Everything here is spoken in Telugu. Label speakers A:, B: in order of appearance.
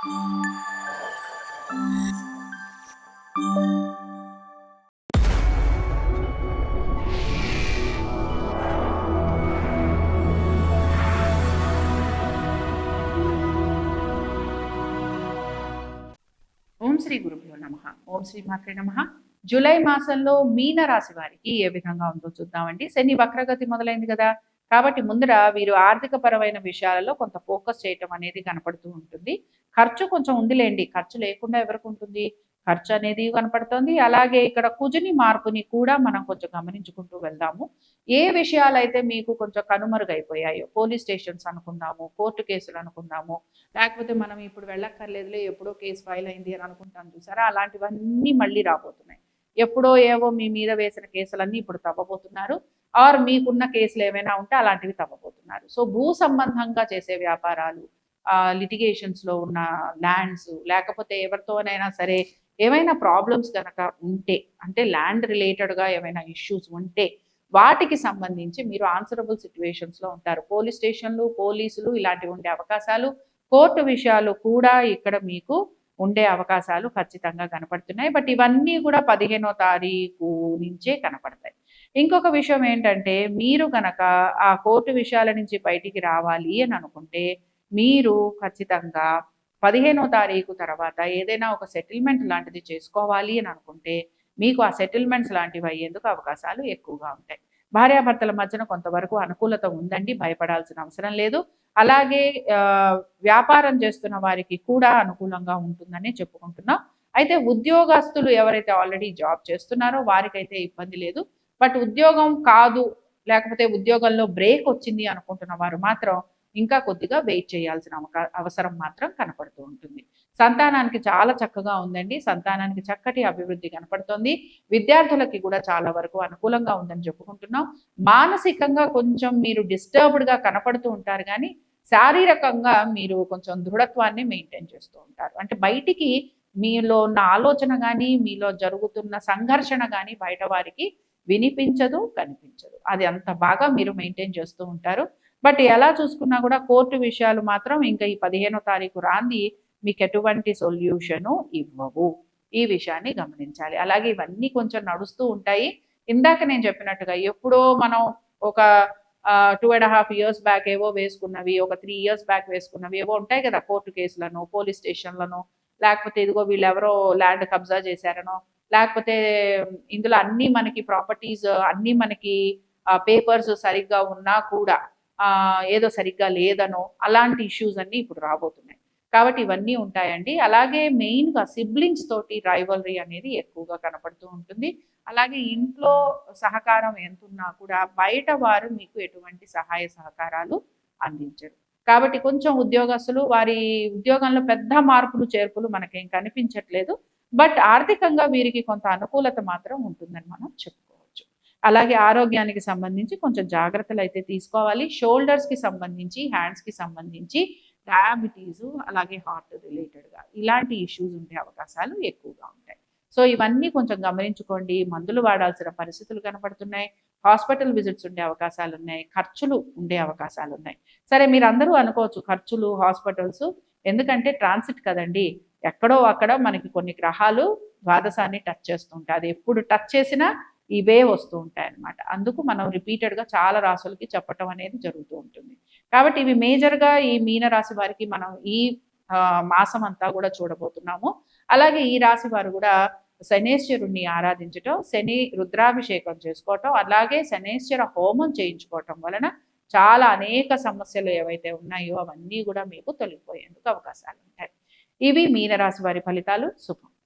A: ఓం శ్రీ గురుభ్యో నమ. ఓం శ్రీ మాత్రే నమ. జూలై మాసంలో మీన రాశి వారికి ఏ విధంగా ఉందో చూద్దామండి. శని వక్రగతి మొదలైంది కదా. కాబట్టి ముందర వీరు ఆర్థిక పరమైన విషయాలలో కొంత ఫోకస్ చేయటం అనేది కనపడుతూ ఉంటుంది. ఖర్చు కొంచెం ఉందిలేండి. ఖర్చు లేకుండా ఎవరికి ఉంటుంది? ఖర్చు అనేది కనపడుతుంది. అలాగే ఇక్కడ కుజుని మార్పుని కూడా మనం కొంచెం గమనించుకుంటూ వెళ్దాము. ఏ విషయాలైతే మీకు కొంచెం కనుమరుగైపోయాయో పోలీస్ స్టేషన్స్ అనుకుందాము కోర్టు కేసులు అనుకుందాము లేకపోతే మనం ఇప్పుడు వెళ్ళక్కర్లేదులే ఎప్పుడో కేసు ఫైల్ అయింది అని అనుకుంటాం చూసారా? అలాంటివన్నీ మళ్ళీ రాబోతున్నాయి. ఎప్పుడో ఏవో మీ మీద వేసిన కేసులన్నీ ఇప్పుడు తవ్వబోతున్నారు. ఆర్ మీకున్న కేసులు ఏమైనా ఉంటే అలాంటివి తవ్వబోతున్నారు. సో భూ సంబంధంగా చేసే వ్యాపారాలు లిటిగేషన్స్లో ఉన్న ల్యాండ్స్ లేకపోతే ఎవరితోనైనా సరే ఏమైనా ప్రాబ్లమ్స్ కనుక ఉంటే అంటే ల్యాండ్ రిలేటెడ్గా ఏమైనా ఇష్యూస్ ఉంటే వాటికి సంబంధించి మీరు ఆన్సరబుల్ సిచ్యువేషన్స్లో ఉంటారు. పోలీస్ స్టేషన్లు పోలీసులు ఇలాంటివి ఉండే అవకాశాలు కోర్టు విషయాలు కూడా ఇక్కడ మీకు ఉండే అవకాశాలు ఖచ్చితంగా కనపడుతున్నాయి. బట్ ఇవన్నీ కూడా పదిహేనో తారీఖు నుంచే కనపడతాయి. ఇంకొక విషయం ఏంటంటే మీరు కనుక ఆ కోర్టు విషయాల నుంచి బయటికి రావాలి అని అనుకుంటే మీరు ఖచ్చితంగా పదిహేనో తారీఖు తర్వాత ఏదైనా ఒక సెటిల్మెంట్ లాంటిది చేసుకోవాలి అని అనుకుంటే మీకు ఆ సెటిల్మెంట్స్ లాంటివి అయ్యేందుకు అవకాశాలు ఎక్కువగా ఉంటాయి. భార్యాభర్తల మధ్యన కొంతవరకు అనుకూలత ఉందండి భయపడాల్సిన అవసరం లేదు. అలాగే వ్యాపారం చేస్తున్న వారికి కూడా అనుకూలంగా ఉంటుందని చెప్పుకుంటున్నాం. అయితే ఉద్యోగస్తులు ఎవరైతే ఆల్రెడీ జాబ్ చేస్తున్నారో వారికైతే ఇబ్బంది లేదు. బట్ ఉద్యోగం కాదు లేకపోతే ఉద్యోగంలో బ్రేక్ వచ్చింది అనుకుంటున్న వారు మాత్రం ఇంకా కొద్దిగా వెయిట్ చేయాల్సిన అవసరం మాత్రం కనపడుతూ ఉంటుంది. సంతానానికి చాలా చక్కగా ఉందండి. సంతానానికి చక్కటి అభివృద్ధి కనపడుతుంది. విద్యార్థులకి కూడా చాలా వరకు అనుకూలంగా ఉందని చెప్పుకుంటున్నాం. మానసికంగా కొంచెం మీరు డిస్టర్బ్డ్గా కనపడుతూ ఉంటారు కానీ శారీరకంగా మీరు కొంచెం దృఢత్వాన్ని మెయింటైన్ చేస్తూ ఉంటారు. అంటే బయటికి మీలో ఉన్న ఆలోచన కానీ మీలో జరుగుతున్న సంఘర్షణ కానీ బయట వారికి వినిపించదు కనిపించదు. అది అంత బాగా మీరు మెయింటైన్ చేస్తూ ఉంటారు. బట్ ఎలా చూసుకున్నా కూడా కోర్టు విషయాలు మాత్రం ఇంకా ఈ పదిహేనో తారీఖు రాంది మీకు ఎటువంటి సొల్యూషను ఇవ్వవు. ఈ విషయాన్ని గమనించాలి. అలాగే ఇవన్నీ కొంచెం నడుస్తూ ఉంటాయి. ఇందాక నేను చెప్పినట్టుగా ఎప్పుడో మనం ఒక two and half years back ఏవో వేసుకున్నవి ఒక త్రీ ఇయర్స్ బ్యాక్ వేసుకున్నవి ఏవో ఉంటాయి కదా కోర్టు కేసులను పోలీస్ స్టేషన్లను లేకపోతే ఇదిగో వీళ్ళు ఎవరో ల్యాండ్ కబ్జా చేశారనో లేకపోతే ఇందులో అన్ని మనకి ప్రాపర్టీస్ అన్ని మనకి పేపర్స్ సరిగ్గా ఉన్నా కూడా ఏదో సరిగ్గా లేదనో అలాంటి ఇష్యూస్ అన్నీ ఇప్పుడు రాబోతున్నాయి. కాబట్టి ఇవన్నీ ఉంటాయండి. అలాగే మెయిన్గా సిబ్లింగ్స్ తోటి రైవలరీ అనేది ఎక్కువగా కనపడుతూ ఉంటుంది. అలాగే ఇంట్లో సహకారం ఎంతున్నా కూడా బయట వారు మీకు ఎటువంటి సహాయ సహకారాలు అందించరు. కాబట్టి కొంచెం ఉద్యోగస్తులు వారి ఉద్యోగంలో పెద్ద మార్పులు చేర్పులు మనకేం కనిపించట్లేదు. బట్ ఆర్థికంగా వీరికి కొంత అనుకూలత మాత్రం ఉంటుందని మనం చెప్పుకోవచ్చు. అలాగే ఆరోగ్యానికి సంబంధించి కొంచెం జాగ్రత్తలు అయితే తీసుకోవాలి. షోల్డర్స్కి సంబంధించి హ్యాండ్స్కి సంబంధించి డయాబెటీస్ అలాగే హార్ట్ రిలేటెడ్గా ఇలాంటి ఇష్యూస్ ఉండే అవకాశాలు ఎక్కువగా ఉంటాయి. సో ఇవన్నీ కొంచెం గమనించుకోండి. మందులు వాడాల్సిన పరిస్థితులు కనపడుతున్నాయి. హాస్పిటల్ విజిట్స్ ఉండే అవకాశాలు ఉన్నాయి. ఖర్చులు ఉండే అవకాశాలు ఉన్నాయి. సరే మీరు అందరూ అనుకోవచ్చు ఖర్చులు హాస్పిటల్స్ ఎందుకంటే ట్రాన్సిట్ కదండి. ఎక్కడో అక్కడ మనకి కొన్ని గ్రహాలు ద్వాదశాన్ని టచ్ చేస్తుంటాయి. అది ఎప్పుడు టచ్ చేసినా ఇవే వస్తూ ఉంటాయి అన్నమాట. అందుకు మనం రిపీటెడ్గా చాలా రాసులకి చెప్పటం అనేది జరుగుతూ ఉంటుంది. కాబట్టి ఇవి మేజర్గా ఈ మీన రాశి వారికి మనం ఈ మాసం అంతా కూడా చూడబోతున్నాము. అలాగే ఈ రాశి వారు కూడా శనేశ్వరుణ్ణి ఆరాధించటం శని రుద్రాభిషేకం చేసుకోవటం అలాగే శనేశ్వర హోమం చేయించుకోవటం వలన చాలా అనేక సమస్యలు ఏవైతే ఉన్నాయో అవన్నీ కూడా మీకు తొలగిపోయేందుకు అవకాశాలు ఉంటాయి. ఇవి మీనరాశి వారి ఫలితాలు. శుభం.